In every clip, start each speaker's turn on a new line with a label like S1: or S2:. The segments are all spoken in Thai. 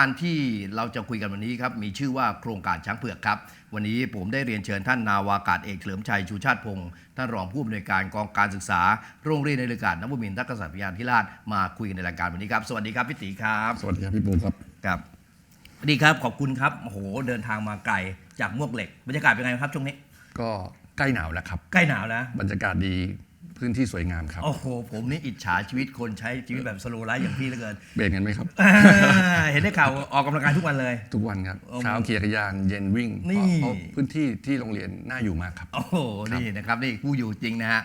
S1: การที่เราจะคุยกันวันนี้ครับมีชื่อว่าโครงการช้างเผือกครับ วันนี้ผมได้เรียนเชิญท่านนาวากาศเอกเฉลิมชัยชูชาติพงศ์ท่านรองผู้อำนวยการกองการศึกษา โรงเรียนในเรืออากาศนวมินทร์ทักษะพิยานธิราชมาคุยกันในรายการวันนี้ครับ สวัสดีครับพี่ตีครับ
S2: สวัสดีครับพี่ปูครับ
S1: ครับสวัสดีครับขอบคุณครับโอ้โหเดินทางมาไกลจากมวกเหล็กบรรยากาศเป็นไงครับช่วงนี้
S2: ก็ใกล้หนาวแล้วครับ
S1: ใกล้หนาวแล้ว
S2: บรรยากาศดี พื้นที่สวยงามครับ
S1: โอ้โห ผมนี่อิจฉาชีวิตคนใช้ชีวิตแบบสโลว์ไลฟ์อย่างพี่เหลือเกิน
S2: เบรกกันไหมครับ
S1: อ่าเห็นได้ข่าวออกกำลังกายทุกวันเลย
S2: ทุกวันครับ
S1: โอ้
S2: เช้าขี่จักรยานเย็นวิ่ง
S1: นี่
S2: เพราะพื้นที่ที่โรงเรียนน่าอยู่มากครับ
S1: โอ้โห นี่นะครับ นี่ผู้อยู่จริงนะฮะ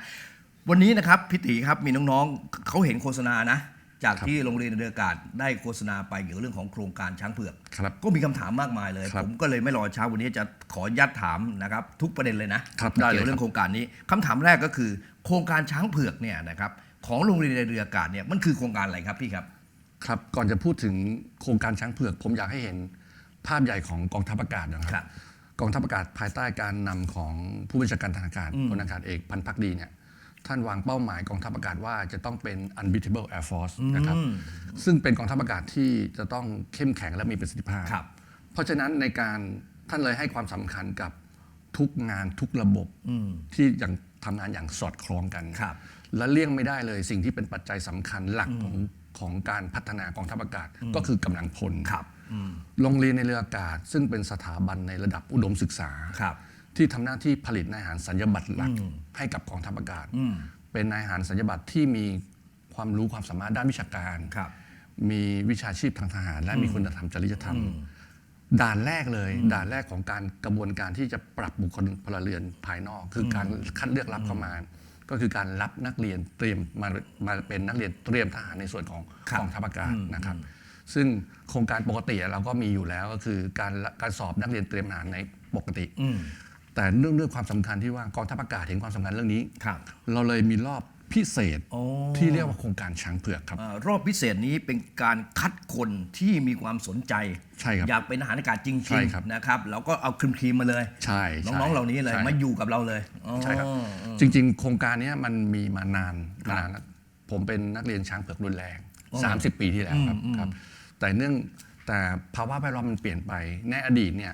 S1: วันนี้นะครับ พี่ตีครับมีน้องๆ เขาเห็นโฆษณานะ จาก
S2: ครับ
S1: ที่โรงเรียนเรืออากาศได้โฆษณาไปเกี่ยวกับเรื่องของโครงการช้างเผือก
S2: ครับ
S1: ก็มีคำถามมากมายเลย
S2: ครับ
S1: ผมก็เลยไม่รอช้าวันนี้จะขออนุญาตถามนะครับ ทุกประเด็นเลยนะครับ
S2: ได้เลย
S1: เกี่ยวกับเรื่องโครงการนี้คำถามแรกก็คือ โครงการช้างเผือกเนี่ยนะครับของโรงเรียนเรืออากาศเนี่ยมันคือโครงการอะไรครับพี่ครับ
S2: ครับ ก่อนจะพูดถึงโครงการช้างเผือก ผมอยากให้เห็นภาพใหญ่ของกองทัพอากาศนะค
S1: ครั
S2: รับ บ กองทัพอากาศภายใต้การนำของผู้บัญชาการทหารอากาศพลอากาศเอกพันธ์พักดีเนี่ย ท่านวางเป้าหมายกองทัพอากาศว่าจะต้องเป็น unbeatable air force นะครับซึ่งเป็นกองทัพอากาศที่จะต้องเข้มแข็งและมีประสิทธิภาพ
S1: ครับ
S2: เพราะฉะนั้นในการท่านเลยให้ความสำคัญกับทุกงานทุกระบบที่อย่างทำงานอย่างสอดคล้องกัน
S1: ครับ
S2: และเลี่ยงไม่ได้เลยสิ่งที่เป็นปัจจัยสำคัญหลักของของการพัฒนากองทัพอากาศก็คือกำลังพล
S1: ครับอืม
S2: โรงเรียนในเรืออากาศ ซึ่งเป็นสถาบันในระดับอุดมศึกษา
S1: ครับ
S2: ที่ทำหน้าที่ผลิตนายทหารสัญญบัตรหลักให้กับกองทัพอากาศ เป็นนายทหารสัญญบัตรที่มีความรู้ความสามารถด้านวิชาการ
S1: ครับ
S2: มีวิชาชีพทางทหาร และมีคุณธรรมจริยธรรม ด่านแรกเลย ด่านแรกของการกระบวนการที่จะปรับบุคคลพลเรือนภายนอก คือการคัดเลือกรับเข้ามา ก็คือการรับนักเรียนเตรียมมามาเป็นนักเรียนเตรียมทหารในส่วนของ
S1: ครับ
S2: กองทัพอากาศนะครับ ซึ่งโครงการปกติเราก็มีอยู่แล้วก็คือการการสอบนักเรียนเตรียมทหารในปกติ
S1: อืม
S2: แต่เนื่องด้วยความสำคัญที่ว่ากองทัพอากาศเห็นความสำคัญเรื่องนี้
S1: ครับ
S2: เราเลยมีรอบพิเศษ
S1: โอ้
S2: ที่เรียกว่าโครงการช้างเผือกครับ
S1: อ่ารอบพิเศษนี้เป็นการคัดคนที่มีความสนใจ
S2: ใช่ครับ
S1: อยากเป็นทหารอากาศจริง
S2: ใช่ครับ
S1: ๆนะครับแล้วก็เอาครีมครีมๆมาเลย
S2: ใช่ใช่
S1: น้องๆ เหล่านี้เลย
S2: ใช่
S1: มาอยู่กับเราเลยอ๋อ
S2: ใช่ครับ จริง ๆ โครงการเนี้ยมันมีมานาน
S1: ครับ
S2: นานแล้วผมเป็นนักเรียนช้างเผือกรุนแรง
S1: อ๋อ
S2: 30 ปีที่แล้วครับครับ แต่เนื่องแต่ภาวะแวดล้อมมันเปลี่ยนไปในอดีตเนี่ย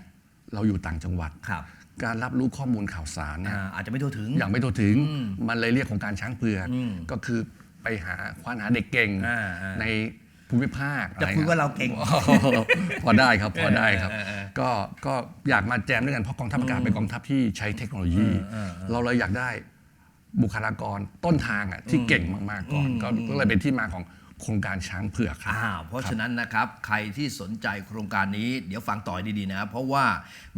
S2: เราอยู่ต่างจังหวัด
S1: ครับ
S2: การรับรู้ข้อมูลข่าวสารเนี่ย
S1: อ่าอาจจะไม่ทั่วถึง
S2: อย่างไม่ทั่วถึงมันเลยเรียกโครงการช้างเผือก
S1: อืม
S2: ก็คือไปหาควานหาเด็กเก่ง
S1: อ่าอ่า
S2: ในภูมิภาค
S1: จะ
S2: อไร
S1: คุย
S2: งี้
S1: ว่าเราเก่ง
S2: พอได้ครับพอได้ครับ
S1: เออเออเออ
S2: ก็ก็อยากมาแจมด้วยกันเพราะกองทัพอากาศเป็นกองทัพที่ใช้เทคโนโลยี เราเลยอยากได้บุคลากรต้นทางอะที่เก่งมากๆก่อนก็ก็เลยเป็นที่มาของ โครงการช้างเผือกครับ
S1: อ่าเพราะฉะนั้นนะครับใครที่สนใจโครงการนี้เดี๋ยวฟังต่อดีๆนะ เพราะว่า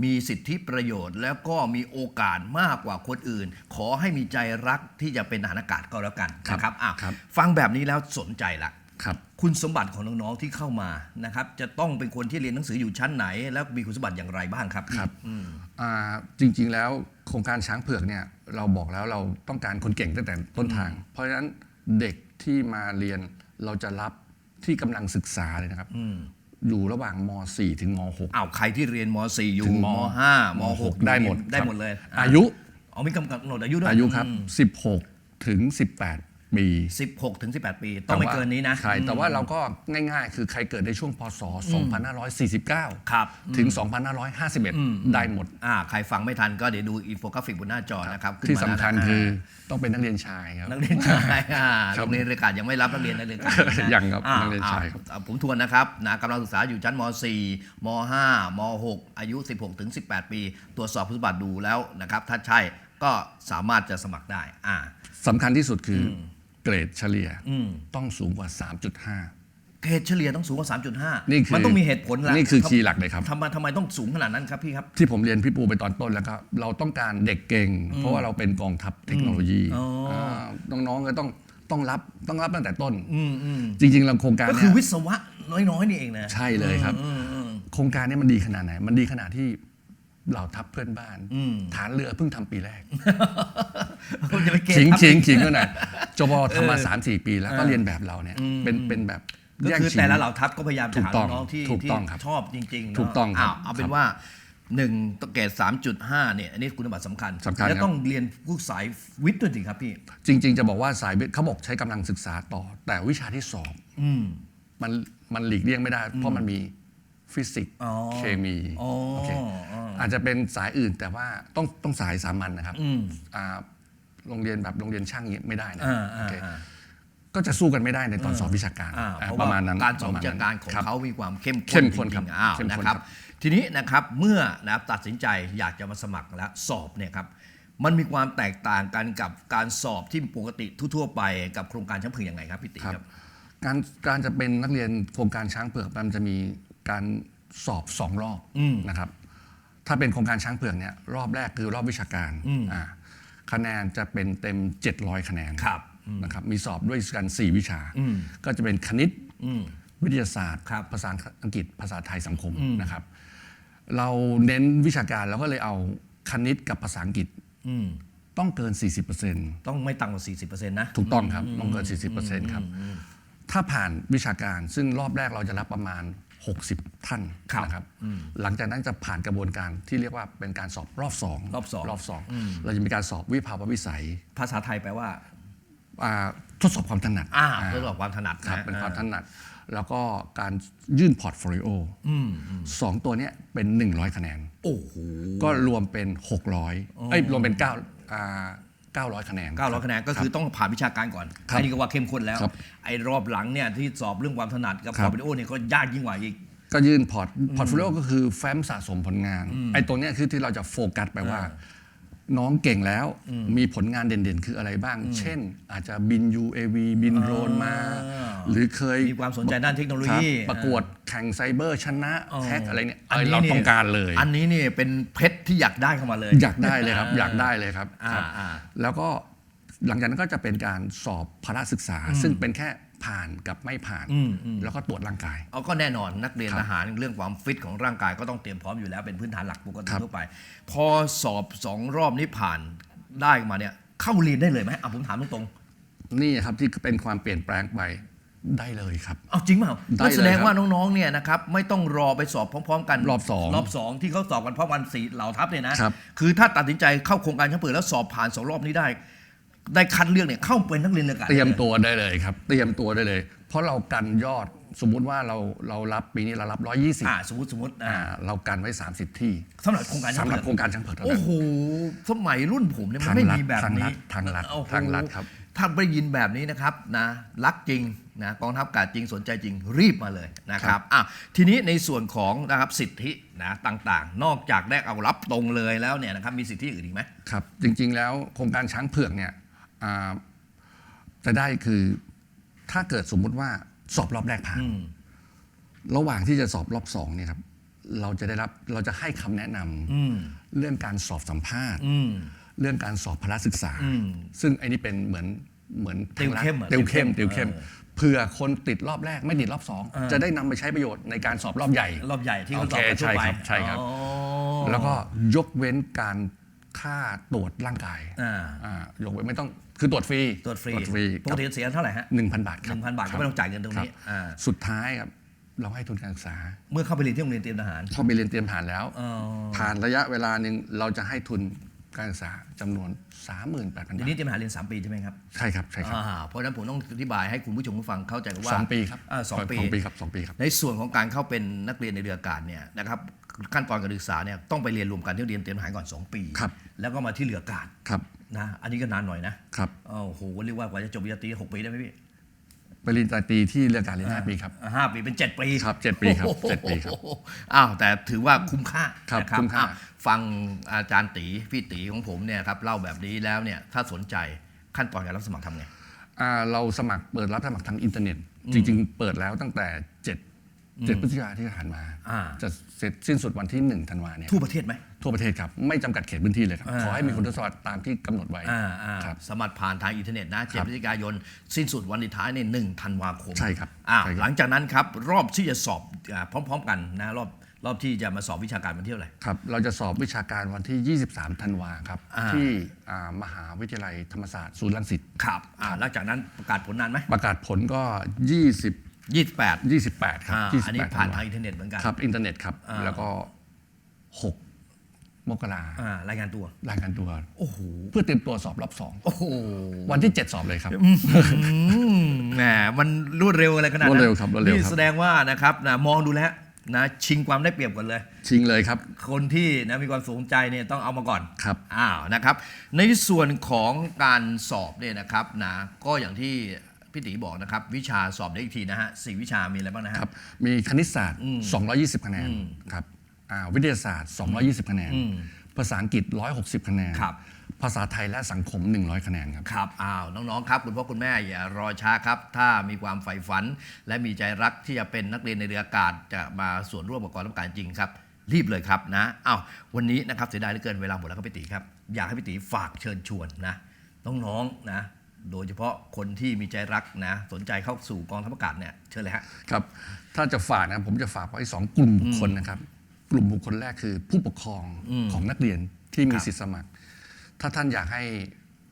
S1: มีสิทธิประโยชน์แล้วก็มีโอกาสมากกว่าคนอื่น ขอให้มีใจรักที่จะเป็นทหารอากาศก็แล้วกัน
S2: ครับ
S1: นะครับอะ
S2: ครับ
S1: ฟังแบบนี้แล้วสนใจละ
S2: ครับ
S1: คุณสมบัติของน้องๆที่เข้ามานะครับ จะต้องเป็นคนที่เรียนหนังสืออยู่ชั้นไหน แล้วมีคุณสมบัติอย่างไรบ้างครับ
S2: ครับ
S1: อืม
S2: อ่าจริงๆแล้วโครงการช้างเผือกเนี่ยเราบอกแล้วเราต้องการคนเก่งตั้งแต่ต้นทาง เพราะฉะนั้นเด็กที่มาเรียน เราจะรับที่กำลังศึกษาเลยนะครับ อยู่ระหว่างม .4 ถึงม .6
S1: อ้าวใครที่เรียนม .4 อยู่
S2: ถึง
S1: ม
S2: ม
S1: .5 ม .6
S2: ได้หมด
S1: ได้
S2: ครับ
S1: หมดเลย
S2: อายุ
S1: อ๋อมีกำหนดอายุด้วย
S2: อายุครับ
S1: อืม
S2: 16 ถึง 18 ปี
S1: 16 ถึง 18 ปี ต้องไม่เกินนี้นะ
S2: ใช่ แต่ว่าเราก็ง่ายๆ คือใครเกิดในช่วงพศ 2549
S1: ครับ
S2: ถึง 2551 ได้หมด
S1: อ่า ใครฟังไม่ทันก็เดี๋ยวดูอินโฟกราฟิกบนหน้าจอนะครับขึ้น
S2: ที่
S1: มา
S2: สำคัญ
S1: แล้วนะ
S2: คือต้องเป็นนักเรียนชายครับ
S1: นักเรียนชายอ่า
S2: ครับ
S1: โรงเรียนเรืออากาศยังไม่รับนักเรียนนักเรียนอากาศนะ
S2: ยังครับ
S1: อ่
S2: นักเรียนชายครับ
S1: อ่ผมทวนนะครับนะกำลังศึกษาอยู่ชั้นม .4 ม .5 ม .6 อายุ 16 ถึง 18 ปี ตรวจสอบคุณสมบัติดูแล้วนะครับ ถ้าใช่ก็สามารถจะสมัครได้ อ่า
S2: สำคัญที่สุดคืออ เกรดเฉลี่ย
S1: อืม
S2: ต้องสูงกว่า 3.5
S1: เกรดเฉลี่ยต้องสูงกว่า 3.5
S2: นี่คือ
S1: มันต้องมีเหตุผลละ
S2: นี่คือคีย์หลักเลยครับ
S1: ทำไมทำไมต้องสูงขนาดนั้นครับพี่ครับ
S2: ที่ผมเรียนพี่ปูไปตอนต้นแล้วครับเราต้องการเด็กเก่ง เพราะว่าเราเป็นกองทัพเทคโนโลยี
S1: อ๋ออ่า
S2: น้องๆก็ต้องต้องรับต้องรับตั้งแต่ต้น
S1: อืมอืม
S2: จริงๆเราโครงการ
S1: ก็
S2: เนี้
S1: คือยวิศวะน้อยๆนี่เองนะ
S2: ใช่เลยครับ
S1: อืมอืม
S2: โครงการเนี้มันดีขนาดไหน มันดีขนาดที่เหล่าทัพเพื่อนบ้าน
S1: อืมฐา
S2: นเรือเพิ่งทำปีแรก
S1: ผม จะไปเกณ
S2: ขิง
S1: ฑ์ทัพ
S2: ขิงขิงก็หน่อยจบทำมาสามสี่ปีแล้วก็เรียนแบบเราเนี่ยเป็นเป็นแบบ
S1: ก็
S2: แย่ง
S1: คือ
S2: ชิง
S1: แต่ละเหล่าทัพก็พยายามจะหา
S2: ถูกต้อง
S1: น้องๆที่
S2: ถูก
S1: ที่
S2: ต้องครับ
S1: ชอบจริงๆเนอะ
S2: ถูกต้องครับา
S1: วเอาเป็นว่าหนึ่งต้องเกรด3.5เนี่ยอันนี้คุณสมบัติสำคัญ
S2: สำคัญ
S1: แล้ว
S2: ครับ
S1: ต้องเรียนผู้สายวิทย์ด้วยสิครับพี่
S2: จริง ๆ จะบอกว่าสายวิทย์เขาบอกใช้กำลังศึกษาต่อ แต่วิชาที่สอบ
S1: อืม
S2: มันมันหลีกเลี่ยงไม่ได้ เพราะมันมีฟิสิกส์
S1: อ๋อ
S2: เคมี
S1: อ๋อ
S2: โอเค
S1: อ๋อ
S2: อาจจะเป็นสายอื่นแต่ว่าต้องต้องสายสามัญนะครับ
S1: อืม
S2: อ่า โรงเรียนแบบโรงเรียนช่างอย่างเงี้ยไม่ได้นะ
S1: อ่า
S2: โอ
S1: อ่า
S2: เค
S1: อ่า
S2: ก็จะสู้กันไม่ได้ในตอนสอบวิชาการ
S1: อ่า
S2: อ่า
S1: เพราะ
S2: ป
S1: ว่า
S2: ระมาณนั้น
S1: การสอบ
S2: ปะ
S1: วิ
S2: มณ
S1: ชา
S2: นั้น
S1: การของ
S2: ครับ
S1: เขามีความเข้ม
S2: เข้
S1: ข้น
S2: ม
S1: จ
S2: ข้น
S1: ริ
S2: ครับ
S1: งๆอ้าว
S2: เข้มข้น
S1: นะครับ
S2: ครับ
S1: ทีนี้นะครับเมื่อนะครับตัดสินใจอยากจะมาสมัครและสอบเนี่ยครับมันมีความแตกต่างกันกับการสอบที่ปกติทั่วๆไปกับโครงการช้างเผือกยังไงครับพี่ติ
S2: ครับ
S1: ครับ
S2: การการจะเป็นนักเรียนโครงการช้างเผือกมันจะมีการสอบสองรอบ
S1: อืม
S2: นะครับ ถ้าเป็นโครงการช้างเผือกเนี่ยรอบแรกคือรอบวิชาการ
S1: อืม
S2: อ่า คะแนนจะเป็นเต็ม 700 คะแนน
S1: ครับ
S2: นะครับมีสอบด้วยกัน 4 วิชา
S1: อืม
S2: ก็จะเป็นคณิต
S1: อืม
S2: วิทยาศาสตร์
S1: ครับ
S2: ภาษาอังกฤษภาษาไทยสังคม
S1: อืม
S2: นะครับ เราเน้นวิชาการเราก็เลยเอาคณิตกับภาษาอังกฤษ
S1: อืม
S2: ต้องเกิน 40%
S1: ต้องไม่ต่ำกว่า 40%นะ
S2: ถูกต้องครับ ต้องเกิน 40%ครับ ถ้าผ่านวิชาการซึ่งรอบแรกเราจะรับประมาณ 60 ท่าน
S1: ครับ
S2: นะครับหลังจากนั้นจะผ่านกระบวนการที่เรียกว่าเป็นการสอบรอบสอง
S1: รอบสอง
S2: รอบสองเราจะมีการสอบวิภาวะวิสัย
S1: ภาษาไทยแปลว่า
S2: อ่าทดสอบความถนัด
S1: อ่า
S2: อ่า
S1: ทดสอบความถนัด
S2: ครับ
S1: นะ
S2: เป็นความถ
S1: อ่
S2: นัด แล้วก็การยื่นพอร์ตโฟลิโอ
S1: อืมอืม
S2: สองตัวเนี้ยเป็น 100 คะแนน
S1: โอ้โห
S2: ก็รวมเป็น 600เอ้ยรวมเป็น9อ่า 900 คะแนน
S1: 900คะแนนก็คือต้องผ่านวิชาการก่อน
S2: ครับ
S1: อันนี้ก็ว่าเข้มข้นแล้ว
S2: ครับ
S1: ไอ้รอบหลังเนี่ยที่สอบเรื่องความถนัดกับ
S2: ครั
S1: พอบวิดีโอเนี่ยก็ยากยิ่งกว่าอีก
S2: ก็ยื่นพอร์ตพอร์ตโฟลิโอก็คือแฟ้มสะสมผลงาน ไอ้ตัวเนี้ยคือที่เราจะโฟกัสไปว่า น้องเก่งแล้วมีผลงานเด่นๆ คืออะไรบ้าง เช่น อาจจะบิน UAV บินโดรนมา
S1: อ่า
S2: หรือเคย
S1: มีความสนใจด้านเทคโนโล
S2: ครับ
S1: ยี
S2: ประกวดแข่งไซเบอร์ชนะ
S1: อ๋อ
S2: แฮกอะไรเนี่ย
S1: อันนี้
S2: เรา
S1: นี่
S2: ต้องการเลย
S1: อันนี้นี่เป็นเพชรที่อยากได้เข้ามาเลย
S2: อยากได้เลยครับ อยากได้เลยครับ
S1: อ่า
S2: ครับ
S1: อ่า
S2: แล้วก็หลังจากนั้นก็จะเป็นการสอบพละศึกษา ซึ่งเป็นแค่ ผ่านกับไม่ผ่าน
S1: อืมอืม
S2: แล้วก็ตรวจร่างกาย
S1: เอาก็แน่นอนนักเรียน
S2: ครับ
S1: ทหารเรื่องความฟิตของร่างกายก็ต้องเตรียมพร้อมอยู่แล้วเป็นพื้นฐานหลักปกติ
S2: ครับ
S1: ทั่วไป พอสอบสองรอบนี้ผ่านได้มาเนี่ยเข้าเรียนได้เลยไหมอะผมถามตรง
S2: นี่ครับที่เป็นความเปลี่ยนแปลงไปได้เลยครับ
S1: ๆเอาจริงเปล่า
S2: ได้
S1: นั่นแสดง
S2: เลยครับ
S1: ว่าน้องๆเนี่ยนะครับไม่ต้องรอไปสอบพร้อมๆ กัน
S2: รอบสอง
S1: รอบสองที่เขาสอบกันพร้อมกันสี่เหล่าทัพเนี่ยนะครับ คือถ้าตัดสินใจเข้าโครงการชั้นเปิดแล้วสอบผ่านสองรอบนี้ได้ ได้คัดเลือกเนี่ยเข้าเป็นนักเรียนเรืออากาศ
S2: เตรียม
S1: ล
S2: ตัวได้เลยครับ เตรียมตัวได้เลย เพราะเรากันยอดสมมุติว่าเราเรารับปีนี้เรารับ 120
S1: อ่าสมมติสมมติอ่า
S2: อ่าเรากันไว้ 30 ที่
S1: สำหรับโครงการชั้น
S2: สำหรับ
S1: เปิด
S2: โครงการช่างเผิดเท่า
S1: โอ้
S2: นั้น
S1: โหสมัยรุ่นผมเนี่ยมัน
S2: ทาง
S1: ไม่
S2: รัฐ
S1: มีแบบ
S2: ทางรั
S1: นี้
S2: ฐทางรัฐ
S1: โอ้โห
S2: ทางรัฐครับ
S1: ถ้าได้ยินแบบนี้นะครับนะรักจริงนะกองทัพอากาศจริงสนใจจริงรีบมาเลยนะครับอะทีนี้ในส่วนของนะครับสิทธินะต่างๆ นอกจากได้เอารับตรงเลยแล้วเนี่ยนะครับมีสิทธิอื่นอีกไหม
S2: ครับจริงๆ แล้วโครงการช้างเผือกเนี่ยอ่า จะได้คือถ้าเกิดสมมุติว่าสอบรอบแรกผ่าน
S1: อืม
S2: ระหว่างที่จะสอบรอบสองเนี่ยครับเราจะได้รับเราจะให้คำแนะนำ
S1: อืม
S2: เรื่องการสอบสัมภาษณ์
S1: อืม
S2: เรื่องการสอบพละศึกษา
S1: อืม
S2: ซึ่งไอ้นี่เป็นเหมือนเหมือน
S1: ติวเข้มอะ
S2: ติวเข้ม
S1: ติ
S2: ติ
S1: ว
S2: ว
S1: เข้
S2: เข้
S1: ม
S2: มเผื่อคนติดรอบแรกไม่ติดรอบสอง
S1: เออ
S2: จะได้นำไปใช้ประโยชน์ในการสอบรอบใหญ่
S1: รอบใหญ่ที่เขา
S2: โอ
S1: สอบ
S2: เค
S1: กันทั่วไป
S2: ใช่ครับใช่ครับ
S1: อ๋อ
S2: แล้วก็ยกเว้นการ ค่าตรวจร่างกาย
S1: อ่า
S2: อ่ายกเว้นไม่ต้องคือตรวจฟรี
S1: ตรวจฟรี
S2: ตรวจฟรี
S1: ปกติเสียเท่าไหร่ฮะ
S2: หนึ่งพันบาทค
S1: ห
S2: รับ
S1: นึ่งพันบาท
S2: ค
S1: ก็ไม่ต้องจ่ายเงินตรงนี้
S2: คบ
S1: อ่า
S2: สุดท้ายครับเราให้ทุนการศึกษา
S1: เมื่อเข้าไปเรียนที่โรงเรียนเตรียมทหาร
S2: เข้าไปเรียนเตรียมผ่านแล้ว
S1: อ๋อ
S2: ผ่านระยะเวลาหนึ่งเราจะให้ทุนการศึกษาจำนวน 38,000
S1: ที
S2: บาท
S1: นี้เตรียมทหารเรียนสามปีใช่ไหมครับ
S2: ใช่ครับใช่ครับ
S1: อ่าเพราะฉะนั้นผมต้องอธิบายให้คุณผู้ชมผู้ฟังเข้าใจกันว่า
S2: สองปีครับา
S1: สองปี
S2: สองปีครับสองปีครับ
S1: ในส่วนของการเข้าเป็นนักเรียนในเรืออากาศเนี่ยนะครับ ขั้นตอนการศึกษาเนี่ยต้องไปเรียนรวมกันที่เรียนเตรียมทหารก่อน 2 ปี
S2: ครับ
S1: แล้วก็มาที่เรืออากาศ
S2: ครับ
S1: นะอันนี้ก็นานหน่อยนะครับ โอ้โหเรียกว่ากว่าจะจบปริญญาตรีหกปีได้ไหมพี่
S2: ไปเรียนตรีที่เรื่องการเรียนห้าปีครับ
S1: อ่าห้าปีเป็นเจ็ดปี
S2: ครับเจ็ดปีครับเจ็ดปีครับ
S1: โอ้โหอ้าวแต่ถือว่าคุ้มค่า
S2: ครับ
S1: นะ
S2: คุ้มค่า
S1: อ้วฟังอาจารย์ตีพี่ตีของผมเนี่ยครับเล่าแบบนี้แล้วเนี่ยถ้าสนใจขั้นตอนการรับสมัครทำไง
S2: อ่าเราสมัครเปิดรับสมัครทางอินเทอร์เน็ต จริง ๆ เปิดแล้วตั้งแต่ 7 7พฤศจิกาที่ผ่านมา
S1: อ่า
S2: จะเสร็จสิ้นสุดวันที่1ธันวาเนี่ย
S1: ทั่วประเทศไหม
S2: ทั่วประเทศครับ ไม่จำกัดเขตพื้นที่เลยครับ
S1: อ่า
S2: ขอให้มีคุณสมบัติตามที่กำหนดไว้
S1: อ่าอ่า
S2: ครับ
S1: สมัครผ่านทางอินเทอร์เน็ตนะเจ็ด
S2: ครับ
S1: พฤศจิกายน สิ้นสุดวันสุดท้ายในหนึ่งธันวาคม
S2: ใช่ครับ
S1: อ่า
S2: ใช่ครับ
S1: หลังจากนั้นครับ รอบที่จะสอบอาพร้อม ๆ กันนะรอบรอบที่จะมาสอบวิชาการวันที่เท่าไหร่
S2: ครับ เราจะสอบวิชาการวันที่ 23 ธันวาครับ
S1: อ่า
S2: ที่อ่ามหาวิทยาลัยธรรมศาสตร์ศูนย์รังสิต
S1: ครับอ่าหลังจากนั้นประกาศผลนานไหม
S2: ประกาศผลก็ 20
S1: ยี่สิบแปด
S2: 28 ครับ
S1: อ่า
S2: 28
S1: อันนี้ผ่าน
S2: ธัว
S1: ทางอินเทอร์เน็ตเหมือนกัน
S2: ครับ อินเทอร์เน็ตครับ
S1: อ่า
S2: แล้วก็ 6 มกรา
S1: อ่ารายงานตัว
S2: รายงานตัว
S1: โอ้โห
S2: เพื่อเตรียมตัวสอบรอบสอง
S1: โอ้โห
S2: วันที่ 7 สอบเลยครับ
S1: อืมแหมมันรวดเร็วอะไรขนาดนั้น
S2: รวดเร็วครับรวดเร็ว
S1: นี่
S2: ครับ
S1: แสดงว่านะครับนะมองดูแล้วนะชิงความได้เปรียบก่อนเลย
S2: ชิงเลยครับ
S1: คนที่นะมีความสนใจเนี่ยต้องเอามาก่อน
S2: ครับ
S1: อ้าวนะครับ ในส่วนของการสอบเนี่ยนะครับนะก็อย่างที่ พี่ตีบอกนะครับ วิชาสอบได้อีกทีนะฮะสี่วิชามีอะไรบ้างนะฮะ
S2: ครับมีคณิตศาสตร์ 220 คะแนนครับอ่าวิทยาศาสตร์ 220 คะแนน ภาษาอังกฤษ 160 คะแนน
S1: ครับ
S2: ภาษาไทยและสังคม 100 คะแนนครับ
S1: ครับ อ้าว น้อง ๆ ครับ คุณพ่อคุณแม่อย่ารอช้าครับ ถ้ามีความใฝ่ฝัน และมีใจรักที่จะเป็นนักเรียนในเรืออากาศจะมาส่วนร่วมกับกองทัพอากาศจริงครับ รีบเลยครับนะอ้าววันนี้นะครับเสียดายเหลือเกินเวลาหมดแล้วครับพี่ตีครับ อยากให้พี่ตีฝากเชิญชวนนะน้องๆนะ โดยเฉพาะคนที่มีใจรักนะ สนใจเข้าสู่กองทัพอากาศเนี่ยเชิญเลยฮะ
S2: ครับ ถ้าจะฝากนะผมจะฝากไว้สองกลุ่มบุคคลนะครับ กลุ่มบุคคลแรกคือผู้ปกครองของนักเรียนที่มี
S1: ครับ
S2: สิทธิสมัคร ถ้าท่านอยากให้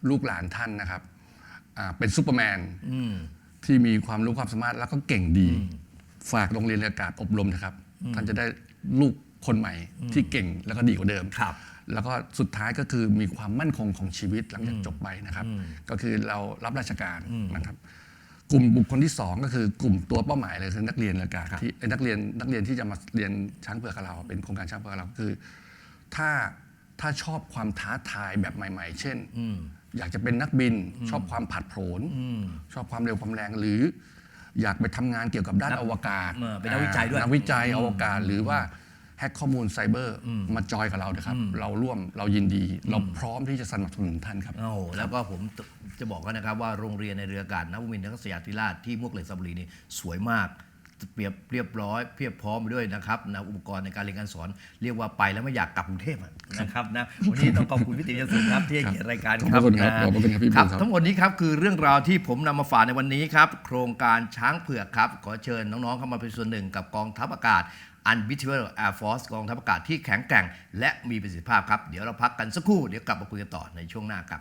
S2: ลูกหลานท่านนะครับอ่าเป็นซูเปอร์แมน
S1: อืม
S2: ที่มีความรู้ความสามารถแล้วก็เก่งดี ฝากโรงเรียนเรืออากาศอบรมนะครับ ท่านจะได้ลูก คนใหม่ที่เก่งแล้วก็ดีกว่าเดิม
S1: ครับ
S2: แล้วก็สุดท้ายก็คือมีความมั่นคงของชีวิตหลังจากจบไปนะครับ ก็คือเรารับราชการนะครับ กลุ่มบุคคลที่สองก็คือกลุ่มตัวเป้าหมายเลยคือนักเรียนเรืออากาศที่เอ้ยนักเรียนนักเรียนที่จะมาเรียนช้างเผือกกับเรา เป็นโครงการช้างเผือกกับเราคือ ถ้าถ้าชอบความท้าทายแบบใหม่ ๆ เช่นอยากจะเป็นนักบินชอบความผัดโผนชอบความเร็วความแรงหรือ อยากไปทำงานเกี่ยวกับด้าน
S1: นัก
S2: อวกาศ
S1: เออเป็นนักวิจัยด้วย
S2: นักวิจัยอวกาศ หรือว่า แฮกข้อมูลไซเบอร์มาจอยกับเรานะครับ เราร่วมเรายินดี เราพร้อมที่จะสนับสนุนท่านครับ
S1: โอ้โหแล้วก็ผมจะบอกกันนะครับว่าโรงเรียนในเรืออากาศนวมินทรทัศยาธิราชที่มวกเหล็กสระบุรีนี่สวยมากเปรียบเรียบร้อยเพียบพร้อมไปด้วยนะครับนะอุปกรณ์ในการเรียนการสอนเรียกว่าไปแล้วไม่อยากกลับกรุงเทพอะนะครับนะวันนี้ต้องขอบคุณพี่ติ๋มยศสุครับที่ให้เกียรติรายการ
S2: ขอบคุณครับ
S1: นะ
S2: ขอบคุณครับพี่
S1: ครับ
S2: ครับ
S1: ทั้งหมดนี้ครับคือเรื่องราวที่ผมนำมาฝากในวันนี้ครับ โครงการช้างเผือกครับ ขอเชิญน้องๆเข้ามาเป็นส่วนหนึ่งกับกองทัพอากาศ Unbeatable Air Force กองทัพอากาศที่แข็งแกร่ง และมีประสิทธิภาพครับ เดี๋ยวเราพักกันสักครู่ เดี๋ยวกลับมาคุยกันต่อในช่วงหน้าครับ